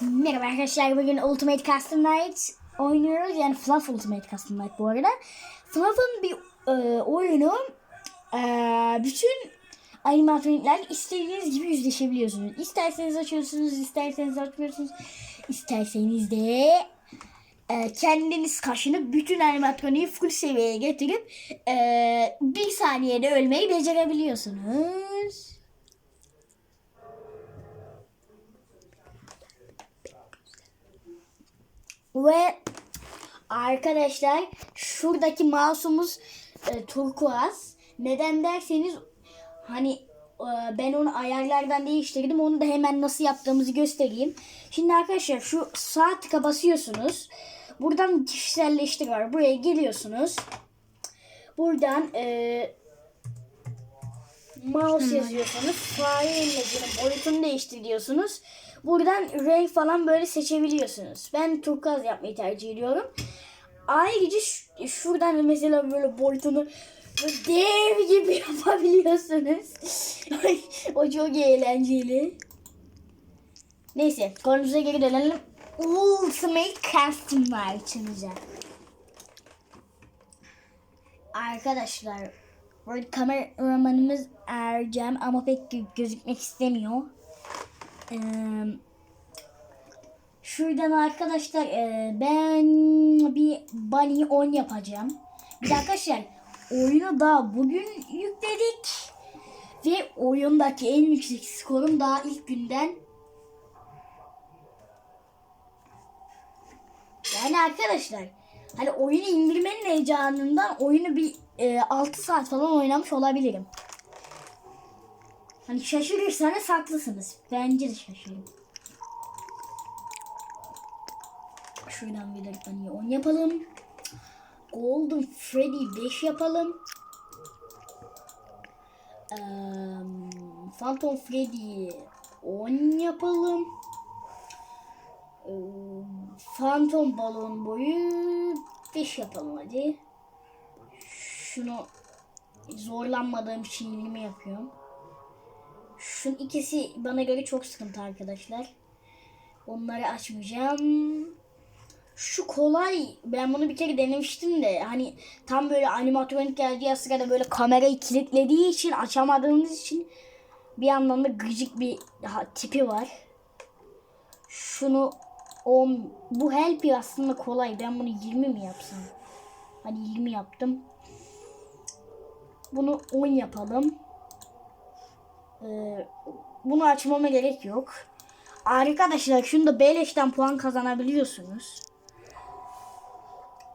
Merhaba arkadaşlar bugün Ultimate Custom Night oynuyoruz. Yani Fluff Ultimate Custom Night bu arada. Fluff'ın bir e, oyunu e, bütün animatronikler istediğiniz gibi yüzleşebiliyorsunuz. İsterseniz açıyorsunuz, isterseniz açmıyorsunuz. İsterseniz de e, kendiniz kaşınıp bütün animatroniği full seviyeye getirip e, bir saniyede ölmeyi becerebiliyorsunuz. Ve arkadaşlar şuradaki mouse'umuz e, turkuaz. Neden derseniz hani e, ben onu ayarlardan değiştirdim. Onu da hemen nasıl yaptığımızı göstereyim. Şimdi arkadaşlar şu sağ tıka basıyorsunuz. Buradan kişiselleştir var. Buraya geliyorsunuz. Buradan e, mouse yazıyorsunuz. Fareyle boyutunu değiştir diyorsunuz. Buradan renk falan böyle seçebiliyorsunuz. Ben turkuaz yapmayı tercih ediyorum. Ayrıca şuradan mesela böyle boyutunu dev gibi yapabiliyorsunuz. O çok eğlenceli. Neyse konumuza geri dönelim. Ultimate Custom March'ımıza. Arkadaşlar kameramanımız Ercem ama pek gö- gözükmek istemiyor. Şuradan arkadaşlar e, ben bir Bunny 10 yapacağım. Bir arkadaşlar oyunu daha bugün yükledik. Ve oyundaki en yüksek skorum daha ilk günden. Yani arkadaşlar hani oyunu indirmenin heyecanından oyunu bir e, 6 saat falan oynamış olabilirim. Hani şaşırırsanız haklısınız. Bence de şaşırın. Şuradan bir niye 10 yapalım. Golden Freddy 5 yapalım. Eee, Phantom Freddy 10 yapalım. Eee, Phantom balon boyu 5 yapalım hadi. Şunu zorlanmadığım için 20 yapıyorum. Şunun ikisi bana göre çok sıkıntı arkadaşlar. Onları açmayacağım. Şu kolay. Ben bunu bir kere denemiştim de hani tam böyle animatronik geldiği sırada böyle kamerayı kilitlediği için açamadığımız için bir yandan da gıcık bir tipi var. Şunu 10 bu help aslında kolay. Ben bunu 20 mi yapsam? Hadi 20 yaptım. Bunu 10 yapalım. Ee, bunu açmama gerek yok. Arkadaşlar şunu da beleşten puan kazanabiliyorsunuz.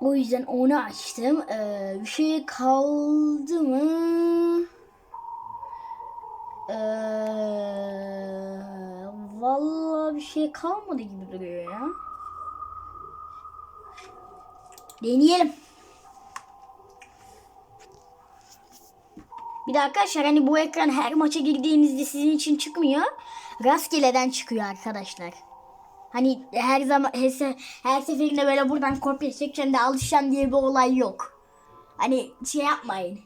O yüzden onu açtım. Ee, bir şey kaldı mı? Ee, vallahi bir şey kalmadı gibi duruyor ya. Deneyelim. Bir de arkadaşlar hani bu ekran her maça girdiğinizde sizin için çıkmıyor. Rastgeleden çıkıyor arkadaşlar. Hani her zaman her, se- her seferinde böyle buradan kopya çekeceğim de alışacağım diye bir olay yok. Hani şey yapmayın.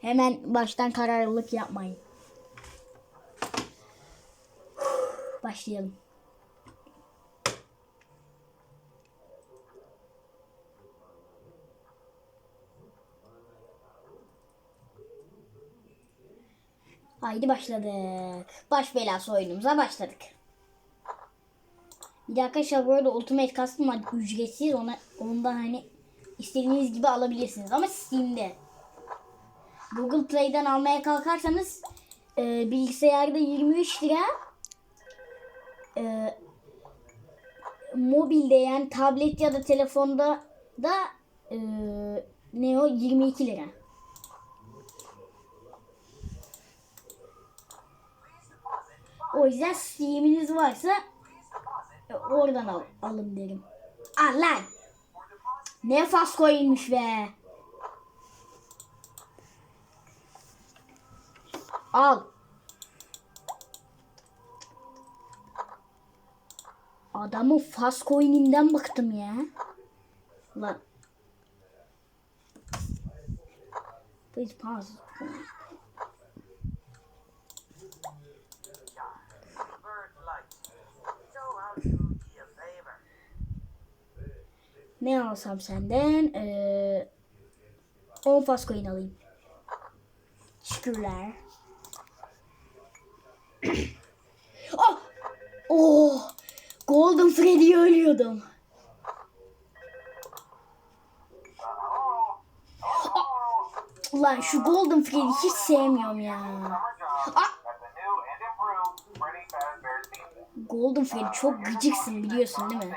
Hemen baştan kararlılık yapmayın. Başlayalım. Haydi başladık. Baş belası oyunumuza başladık. Bir de arkadaşlar bu arada Ultimate Custom var ücretsiz. Ona, ondan hani istediğiniz gibi alabilirsiniz. Ama Steam'de. Google Play'den almaya kalkarsanız e, bilgisayarda 23 lira e, mobilde yani tablet ya da telefonda da e, ne o 22 lira. O yüzden Steam'iniz varsa e, oradan al, alın derim. Al lan. Ne fas koyulmuş be. Al. Adamın fas coin'inden bıktım ya. Lan. Please pause. Ne alsam senden? Ee, 10 fas coin alayım. Şükürler. oh! Oh! Golden Freddy'yi ölüyordum. Ulan şu Golden Freddy'yi hiç sevmiyorum ya. Ah! Golden Freddy çok gıcıksın biliyorsun değil mi?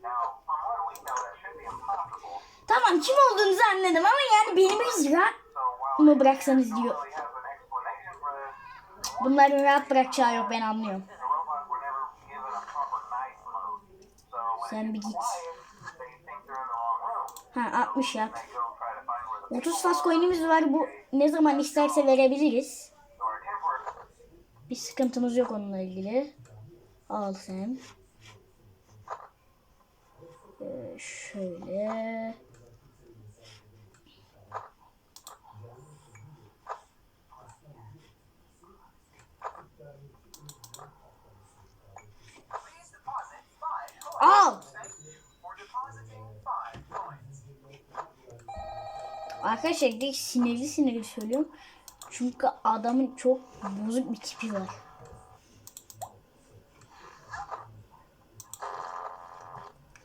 Tamam kim olduğunuzu anladım ama yani beni bir mı bıraksanız diyor. an Bunların rahat bırakacağı yok ben anlıyorum. Sen bir git. Ha 60 yap. They go try to find where the 30 fas coin'imiz var bu ne zaman isterse verebiliriz. Bir sıkıntımız yok onunla ilgili. Al sen. Ee, şöyle. Al. Arkadaşlar direkt sinirli sinirli söylüyorum. Çünkü adamın çok bozuk bir tipi var.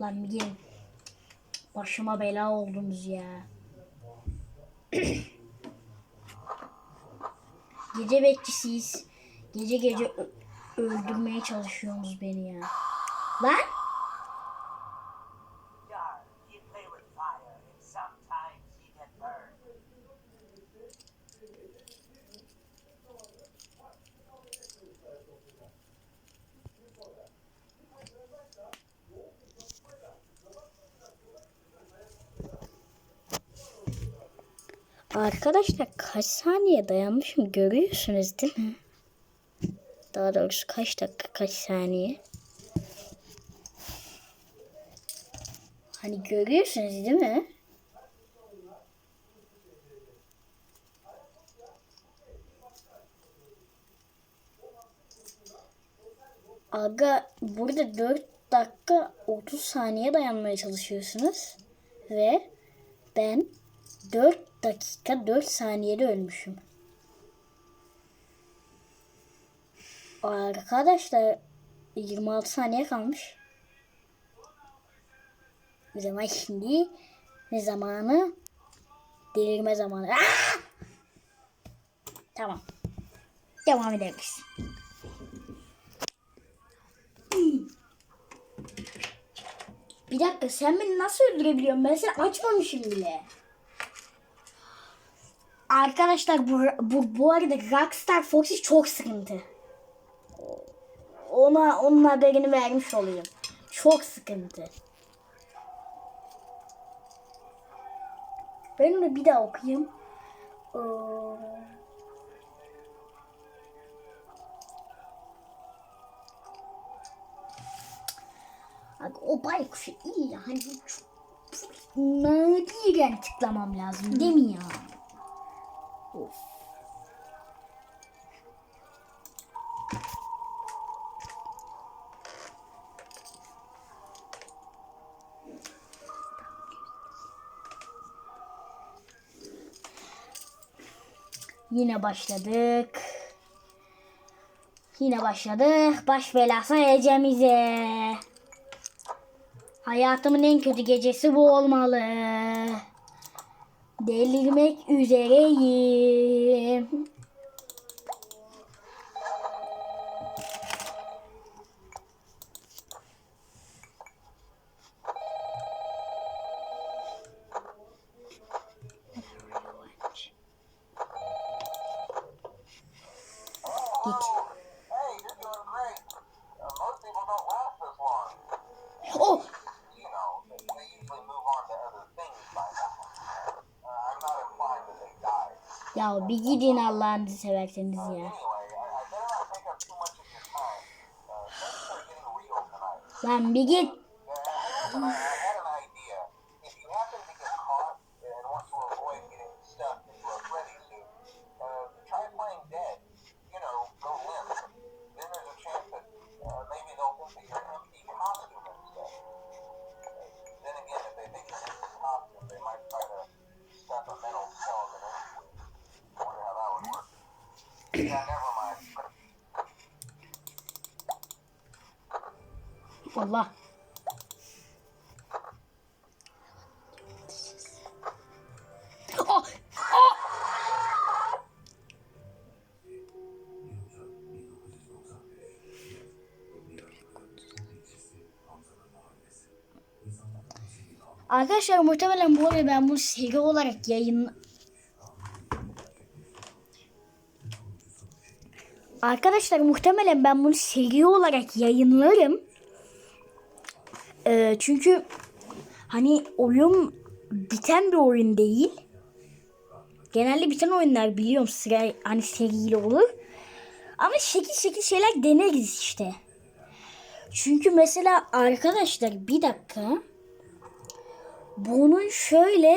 Lan bir gelin. Başıma bela oldunuz ya. gece bekçisiyiz. Gece gece öldürmeye çalışıyorsunuz beni ya. Lan! Arkadaşlar kaç saniye dayanmışım görüyorsunuz değil mi? Daha doğrusu kaç dakika kaç saniye? Hani görüyorsunuz değil mi? Aga burada 4 dakika 30 saniye dayanmaya çalışıyorsunuz. Ve ben 4 dakika 4 saniyede ölmüşüm. Arkadaşlar 26 saniye kalmış. O zaman şimdi ne zamanı? Delirme zamanı. Aa! Tamam. Devam edebiliriz. Bir dakika sen beni nasıl öldürebiliyorsun? Ben seni açmamışım bile. Arkadaşlar bu, bu, bu arada Rockstar Foxy çok sıkıntı. Ona onun haberini vermiş olayım. Çok sıkıntı. Ben onu bir daha okuyayım. Ee, Bak o baykuşu ya. Hani çok nadiren tıklamam lazım değil mi ya? Yine başladık. Yine başladık. Baş belası ecemize. Hayatımın en kötü gecesi bu olmalı. Delirmek üzereyim. They died. Ya bir gidin Allah'ını severseniz ya. Anyway, I, I Allah. Oh! Oh! Arkadaşlar muhtemelen bu arada ben bunu seri olarak yayın Arkadaşlar muhtemelen ben bunu seri olarak yayınlarım. Ee, çünkü hani oyun biten bir oyun değil. Genelde biten oyunlar biliyorum sıra hani seriyle olur. Ama şekil şekil şeyler deneriz işte. Çünkü mesela arkadaşlar bir dakika. Bunun şöyle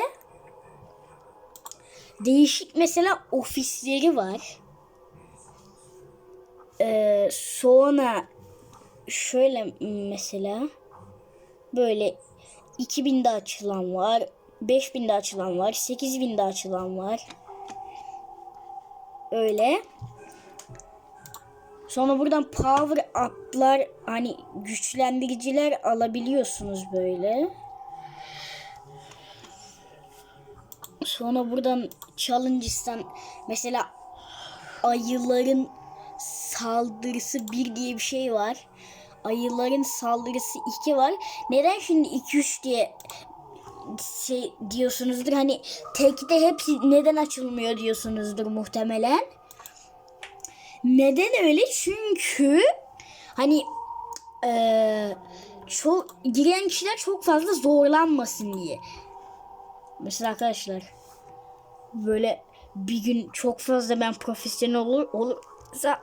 değişik mesela ofisleri var. Ee, sonra şöyle mesela böyle 2000'de açılan var. 5000'de açılan var. 8000'de açılan var. Öyle. Sonra buradan power up'lar hani güçlendiriciler alabiliyorsunuz böyle. Sonra buradan challenges'tan mesela ayıların saldırısı 1 diye bir şey var. Ayıların saldırısı 2 var. Neden şimdi 2-3 diye şey diyorsunuzdur. Hani tekte hepsi neden açılmıyor diyorsunuzdur muhtemelen. Neden öyle? Çünkü hani eee çok giren kişiler çok fazla zorlanmasın diye. Mesela arkadaşlar böyle bir gün çok fazla ben profesyonel olur olursa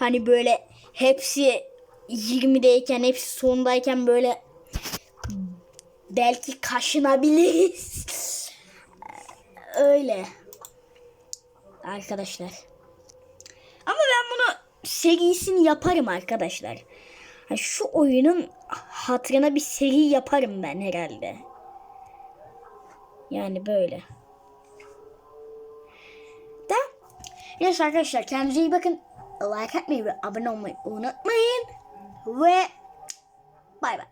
hani böyle hepsi 20'deyken hepsi sondayken böyle belki kaşınabiliriz. Öyle. Arkadaşlar. Ama ben bunu serisini yaparım arkadaşlar. Şu oyunun hatırına bir seri yaparım ben herhalde. Yani böyle. Da. Neyse arkadaşlar kendinize iyi bakın. Like atmayı ve abone olmayı unutmayın. Ve bay bay.